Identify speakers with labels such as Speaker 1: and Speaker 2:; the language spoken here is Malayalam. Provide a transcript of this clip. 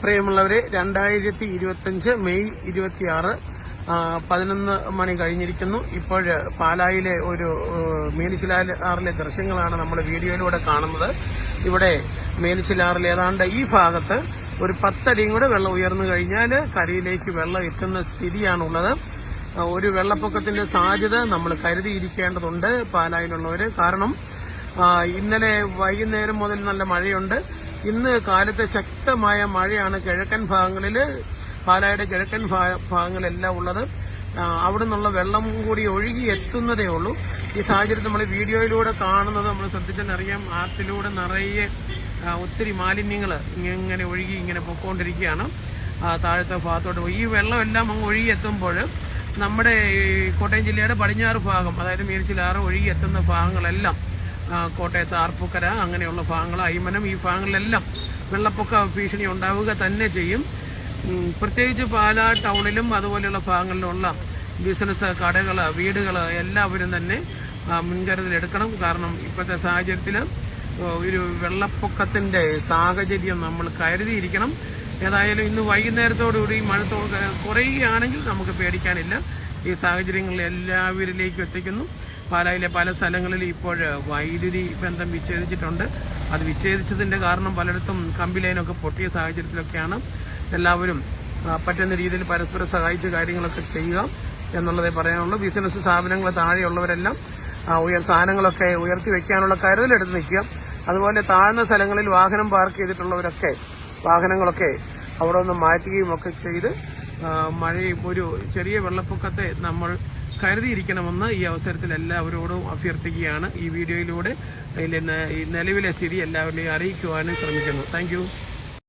Speaker 1: പ്രിയമുള്ളവരെ രണ്ടായിരത്തി ഇരുപത്തിയഞ്ച് മെയ് ഇരുപത്തിയാറ് പതിനൊന്ന് മണി കഴിഞ്ഞിരിക്കുന്നു. ഇപ്പോൾ പാലായിലെ ഒരു മേലിച്ചിലാറിലെ ദൃശ്യങ്ങളാണ് നമ്മൾ വീഡിയോയിലൂടെ കാണുന്നത്. ഇവിടെ മേലിച്ചിലാറിൽ ഏതാണ്ട് ഈ ഭാഗത്ത് ഒരു പത്തടിയും കൂടെ വെള്ളം ഉയർന്നു കഴിഞ്ഞാൽ കരയിലേക്ക് വെള്ളം എത്തുന്ന സ്ഥിതിയാണുള്ളത്. ഒരു വെള്ളപ്പൊക്കത്തിന്റെ സാധ്യത നമ്മൾ കരുതിയിരിക്കേണ്ടതുണ്ട് പാലായിലുള്ളവർ കാരണം ഇന്നലെ വൈകുന്നേരം മുതൽ നല്ല മഴയുണ്ട്. ഇന്ന് കാലത്ത് ശക്തമായ മഴയാണ് കിഴക്കൻ ഭാഗങ്ങളിൽ പാലായുടെ കിഴക്കൻ ഭാഗങ്ങളെല്ലാം ഉള്ളത്. അവിടെ നിന്നുള്ള വെള്ളം കൂടി ഒഴുകി എത്തുന്നതേ ഉള്ളൂ. ഈ സാഹചര്യത്തിൽ നമ്മൾ വീഡിയോയിലൂടെ കാണുന്നത് നമ്മൾ ശ്രദ്ധിച്ചാൽ അറിയാം. ആറ്റിലൂടെ നിറയെ ഒത്തിരി മാലിന്യങ്ങൾ ഇങ്ങനെ ഒഴുകി ഇങ്ങനെ പൊക്കോണ്ടിരിക്കുകയാണ് താഴത്തെ ഭാഗത്തോട്ട്. ഈ വെള്ളമെല്ലാം അങ്ങ് ഒഴുകി എത്തുമ്പോൾ നമ്മുടെ കോട്ടയം ജില്ലയുടെ പടിഞ്ഞാറ് ഭാഗം അതായത് മീനച്ചിലാറ് ഒഴുകി എത്തുന്ന ഭാഗങ്ങളെല്ലാം കോട്ടയത്ത് ആർപ്പൂക്കര അങ്ങനെയുള്ള ഭാഗങ്ങൾ അയ്മനം ഈ ഭാഗങ്ങളിലെല്ലാം വെള്ളപ്പൊക്ക ഭീഷണി ഉണ്ടാവുക തന്നെ ചെയ്യും. പ്രത്യേകിച്ച് പാലാ ടൗണിലും അതുപോലെയുള്ള ഭാഗങ്ങളിലുള്ള ബിസിനസ് കടകൾ വീടുകൾ എല്ലാവരും തന്നെ മുൻകരുതലെടുക്കണം കാരണം ഇപ്പോഴത്തെ സാഹചര്യത്തിൽ ഒരു വെള്ളപ്പൊക്കത്തിന്റെ സാഹചര്യം നമ്മൾ കരുതിയിരിക്കണം. ഏതായാലും ഇന്ന് വൈകുന്നേരത്തോടുകൂടി മഴ കുറയുകയാണെങ്കിൽ നമുക്ക് പേടിക്കാനില്ല. ഈ സാഹചര്യങ്ങൾ എല്ലാവരിലേക്കും എത്തിക്കുന്നു. പാലായിലെ പല സ്ഥലങ്ങളിൽ ഇപ്പോൾ വൈദ്യുതി ബന്ധം വിച്ഛേദിച്ചിട്ടുണ്ട്. അത് വിച്ഛേദിച്ചതിന്റെ കാരണം പലയിടത്തും കമ്പി ലൈനൊക്കെ പൊട്ടിയ സാഹചര്യത്തിലൊക്കെയാണ് എല്ലാവരും പറ്റുന്ന രീതിയിൽ പരസ്പരം സഹായിച്ച് കാര്യങ്ങളൊക്കെ ചെയ്യുക എന്നുള്ളതേ പറയാനുള്ളൂ. ബിസിനസ് സ്ഥാപനങ്ങൾ താഴെയുള്ളവരെല്ലാം ഉയർ സാധനങ്ങളൊക്കെ ഉയർത്തി വെക്കാനുള്ള കരുതലെടുത്ത് നിൽക്കുക. അതുപോലെ താഴ്ന്ന സ്ഥലങ്ങളിൽ വാഹനം പാർക്ക് ചെയ്തിട്ടുള്ളവരൊക്കെ വാഹനങ്ങളൊക്കെ അവിടെ ഒന്ന് മാറ്റുകയും ഒക്കെ ചെയ്ത് മഴയും ഒരു ചെറിയ വെള്ളപ്പൊക്കത്തെ നമ്മൾ കരുതിയിരിക്കണമെന്ന് ഈ അവസരത്തിൽ എല്ലാവരോടും അഭ്യർത്ഥിക്കുകയാണ്. ഈ വീഡിയോയിലൂടെ നിലവിലെ സ്ഥിതി എല്ലാവരുടെയും അറിയിക്കുവാനും ശ്രമിക്കുന്നു. താങ്ക്